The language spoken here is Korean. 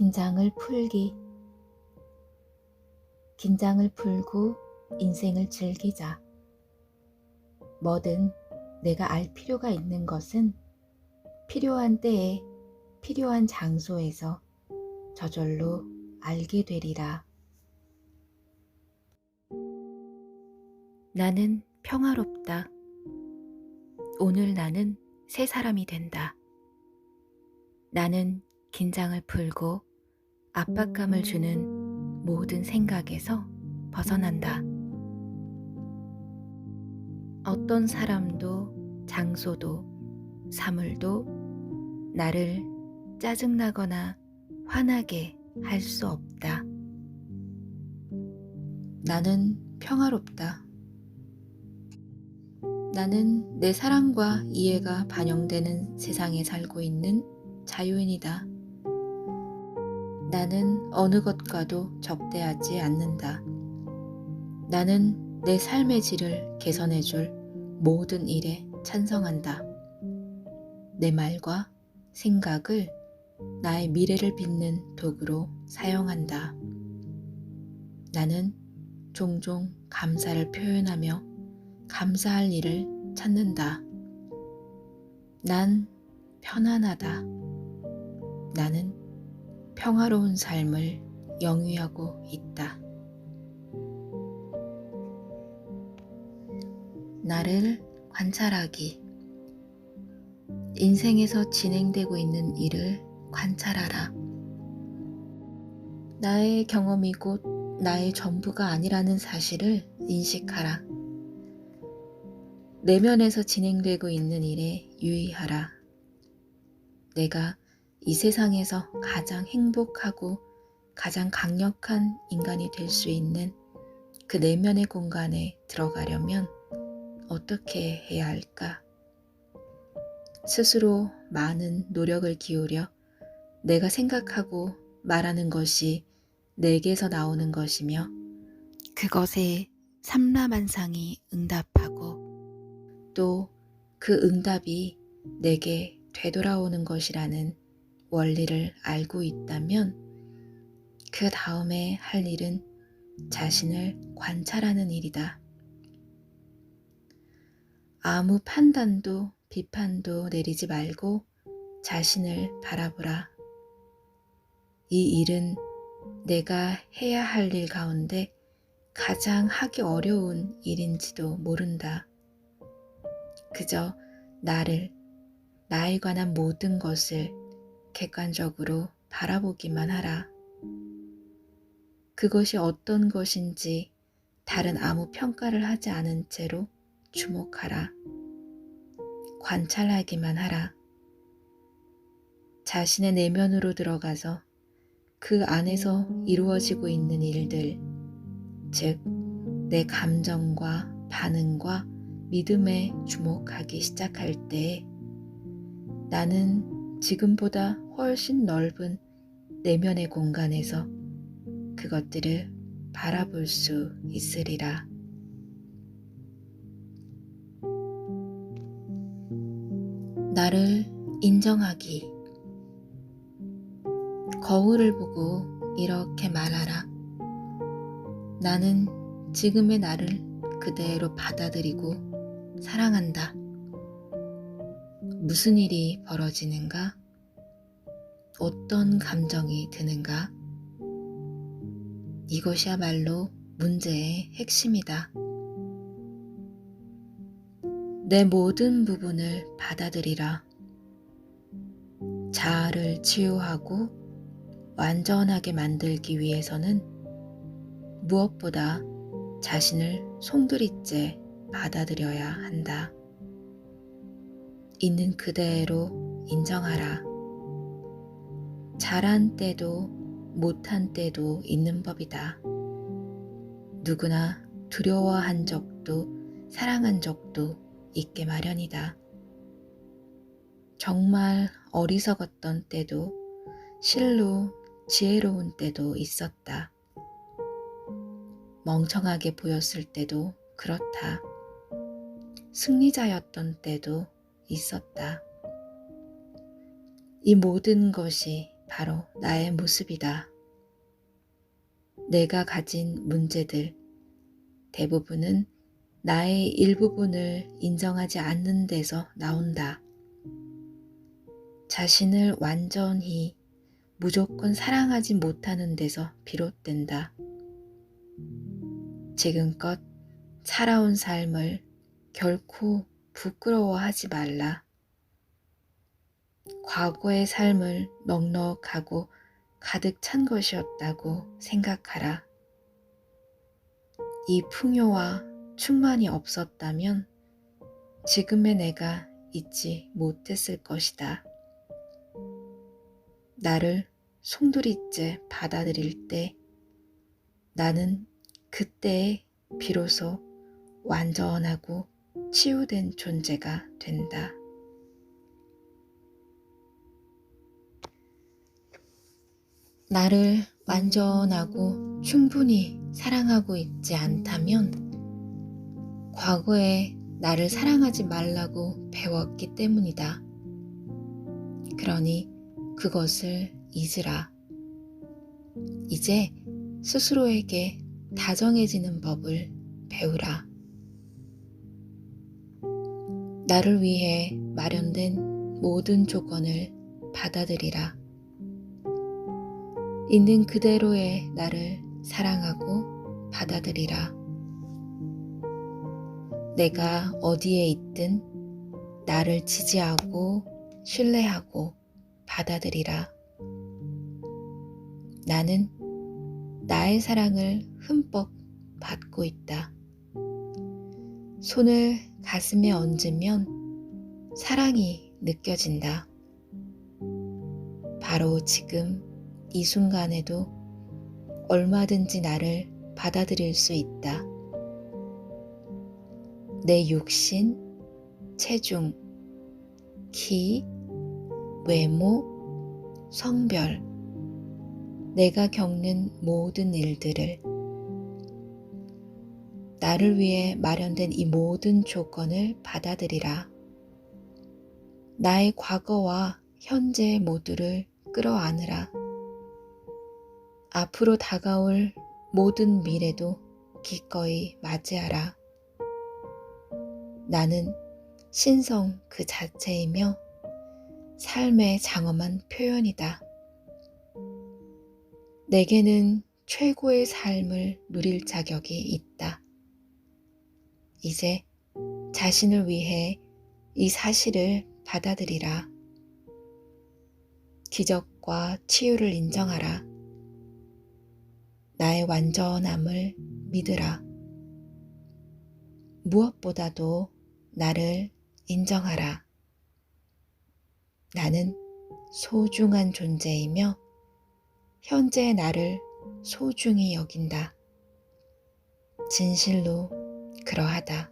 긴장을 풀기. 긴장을 풀고 인생을 즐기자. 뭐든 내가 알 필요가 있는 것은 필요한 때에 필요한 장소에서 저절로 알게 되리라. 나는 평화롭다. 오늘 나는 새 사람이 된다. 나는 긴장을 풀고 압박감을 주는 모든 생각에서 벗어난다. 어떤 사람도 장소도 사물도 나를 짜증나거나 화나게 할 수 없다. 나는 평화롭다. 나는 내 사랑과 이해가 반영되는 세상에 살고 있는 자유인이다. 나는 어느 것과도 적대하지 않는다. 나는 내 삶의 질을 개선해줄 모든 일에 찬성한다. 내 말과 생각을 나의 미래를 빚는 도구로 사용한다. 나는 종종 감사를 표현하며 감사할 일을 찾는다. 난 편안하다. 나는 평화로운 삶을 영위하고 있다. 나를 관찰하기. 인생에서 진행되고 있는 일을 관찰하라. 나의 경험이 곧 나의 전부가 아니라는 사실을 인식하라. 내면에서 진행되고 있는 일에 유의하라. 내가 이 세상에서 가장 행복하고 가장 강력한 인간이 될 수 있는 그 내면의 공간에 들어가려면 어떻게 해야 할까? 스스로 많은 노력을 기울여 내가 생각하고 말하는 것이 내게서 나오는 것이며 그것에 삼라만상이 응답하고 또 그 응답이 내게 되돌아오는 것이라는 원리를 알고 있다면 그 다음에 할 일은 자신을 관찰하는 일이다. 아무 판단도 비판도 내리지 말고 자신을 바라보라. 이 일은 내가 해야 할 일 가운데 가장 하기 어려운 일인지도 모른다. 그저 나를, 나에 관한 모든 것을 객관적으로 바라보기만 하라. 그것이 어떤 것인지 다른 아무 평가를 하지 않은 채로 주목하라. 관찰하기만 하라. 자신의 내면으로 들어가서 그 안에서 이루어지고 있는 일들, 즉, 내 감정과 반응과 믿음에 주목하기 시작할 때 나는 지금보다 훨씬 넓은 내면의 공간에서 그것들을 바라볼 수 있으리라. 나를 인정하기. 거울을 보고 이렇게 말하라. 나는 지금의 나를 그대로 받아들이고 사랑한다. 무슨 일이 벌어지는가? 어떤 감정이 드는가? 이것이야말로 문제의 핵심이다. 내 모든 부분을 받아들이라. 자아를 치유하고 완전하게 만들기 위해서는 무엇보다 자신을 송두리째 받아들여야 한다. 있는 그대로 인정하라. 잘한 때도 못한 때도 있는 법이다. 누구나 두려워한 적도 사랑한 적도 있게 마련이다. 정말 어리석었던 때도 실로 지혜로운 때도 있었다. 멍청하게 보였을 때도 그렇다. 승리자였던 때도 있었다. 이 모든 것이 바로 나의 모습이다. 내가 가진 문제들, 대부분은 나의 일부분을 인정하지 않는 데서 나온다. 자신을 완전히 무조건 사랑하지 못하는 데서 비롯된다. 지금껏 살아온 삶을 결코 부끄러워하지 말라. 과거의 삶을 넉넉하고 가득 찬 것이었다고 생각하라. 이 풍요와 충만이 없었다면 지금의 내가 있지 못했을 것이다. 나를 송두리째 받아들일 때 나는 그때에 비로소 완전하고 치유된 존재가 된다. 나를 완전하고 충분히 사랑하고 있지 않다면 과거에 나를 사랑하지 말라고 배웠기 때문이다. 그러니 그것을 잊으라. 이제 스스로에게 다정해지는 법을 배우라. 나를 위해 마련된 모든 조건을 받아들이라. 있는 그대로의 나를 사랑하고 받아들이라. 내가 어디에 있든 나를 지지하고 신뢰하고 받아들이라. 나는 나의 사랑을 흠뻑 받고 있다. 손을 가슴에 얹으면 사랑이 느껴진다. 바로 지금 이 순간에도 얼마든지 나를 받아들일 수 있다. 내 육신, 체중, 키, 외모, 성별, 내가 겪는 모든 일들을 나를 위해 마련된 이 모든 조건을 받아들이라. 나의 과거와 현재 모두를 끌어안으라. 앞으로 다가올 모든 미래도 기꺼이 맞이하라. 나는 신성 그 자체이며 삶의 장엄한 표현이다. 내게는 최고의 삶을 누릴 자격이 있다. 이제 자신을 위해 이 사실을 받아들이라. 기적과 치유를 인정하라. 나의 완전함을 믿으라. 무엇보다도 나를 인정하라. 나는 소중한 존재이며 현재 나를 소중히 여긴다. 진실로 그러하다.